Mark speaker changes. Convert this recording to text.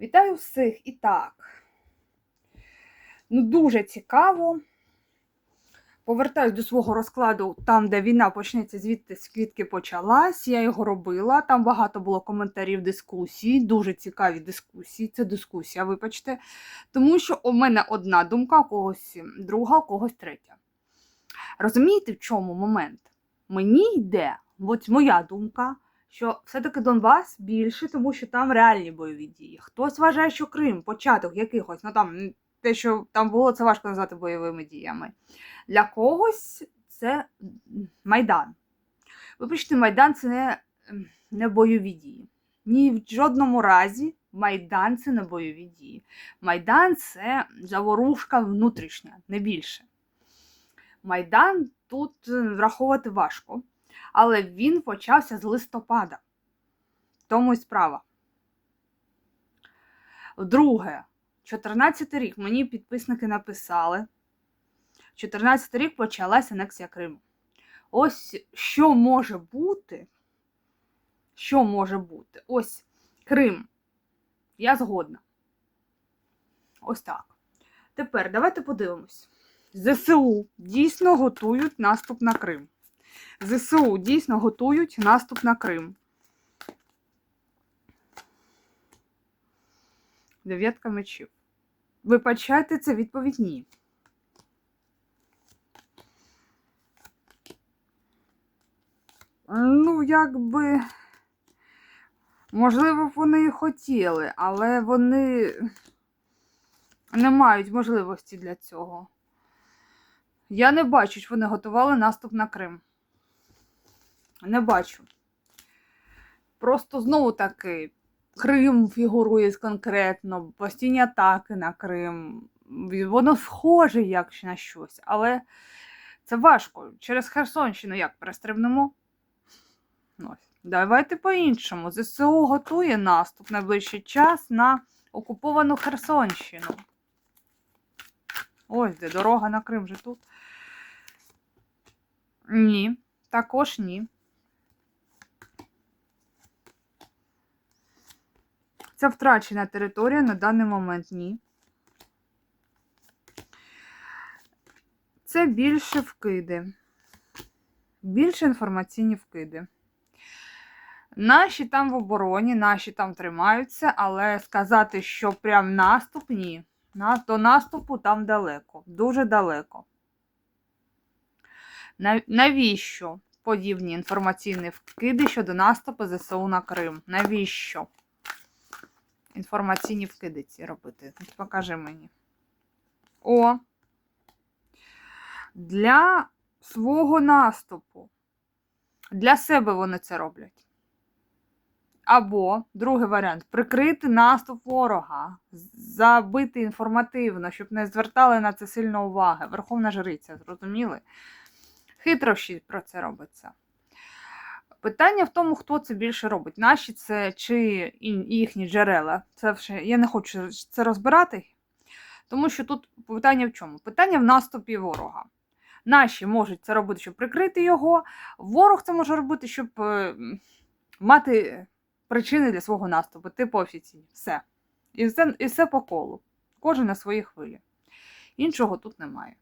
Speaker 1: Вітаю всіх і так. Ну, дуже цікаво. Повертаюсь до свого розкладу там, де війна почнеться, звідти з квітки почалась. Я його робила. Там багато було коментарів, дискусій, дуже цікаві дискусії. Це дискусія, вибачте. Тому що у мене одна думка, у когось друга, у когось третя. Розумієте, в чому момент? Мені йде, от моя думка, що все-таки Донбас більше, тому що там реальні бойові дії. Хтось вважає, що Крим, початок якихось, ну там те, що там було, це важко назвати бойовими діями. Для когось це Майдан. Вибачте, Майдан це не, не бойові дії. Ні в жодному разі Майдан це не бойові дії. Майдан це заворушка внутрішня, не більше. Майдан тут е, враховувати важко, але він почався з листопада. Тому і справа. Друге, 14 рік мені підписники написали. 14 рік почалася анексія Криму. Ось що може бути. Що може бути? Ось Крим. Я згодна. Ось так. Тепер давайте подивимось. ЗСУ дійсно готують наступ на Крим. ЗСУ дійсно готують наступ на Крим. Дев'ятка мечів. Вибачайте, це відповідь ні. Ну, якби. Можливо, вони і хотіли, але вони не мають можливості для цього. Я не бачу, що вони готували наступ на Крим. Не бачу. Просто знову таки, Крим фігурує конкретно, постійні атаки на Крим. Воно схоже як на щось, але це важко. Через Херсонщину як перестрибнемо? Ось. Давайте по-іншому. ЗСУ готує наступ найближчий час на окуповану Херсонщину. Ось де дорога на Крим вже тут. Ні, також ні. Це втрачена територія на даний момент ні. Це більше вкиди. Більше інформаційні вкиди. Наші там в обороні, наші там тримаються, але сказати, що прям наступ ні. До наступу там далеко, дуже далеко. Навіщо подібні інформаційні вкиди щодо наступу ЗСУ на Крим? Навіщо? Інформаційні вкиди ці робити. Покажи мені. О. Для свого наступу. Для себе вони це роблять. Або, другий варіант, прикрити наступ ворога, забити інформативно, щоб не звертали на це сильно уваги. Верховна жриця, зрозуміли? Хитрощі про це робиться. Питання в тому, хто це більше робить. Наші це чи їхні джерела. Це вже, я не хочу це розбирати, тому що тут питання в чому? Питання в наступі ворога. Наші можуть це робити, щоб прикрити його. Ворог це може робити, щоб е, мати причини для свого наступу, типу офіційні. Все. І все, і все по колу. Кожен на своїй хвилі. Іншого тут немає.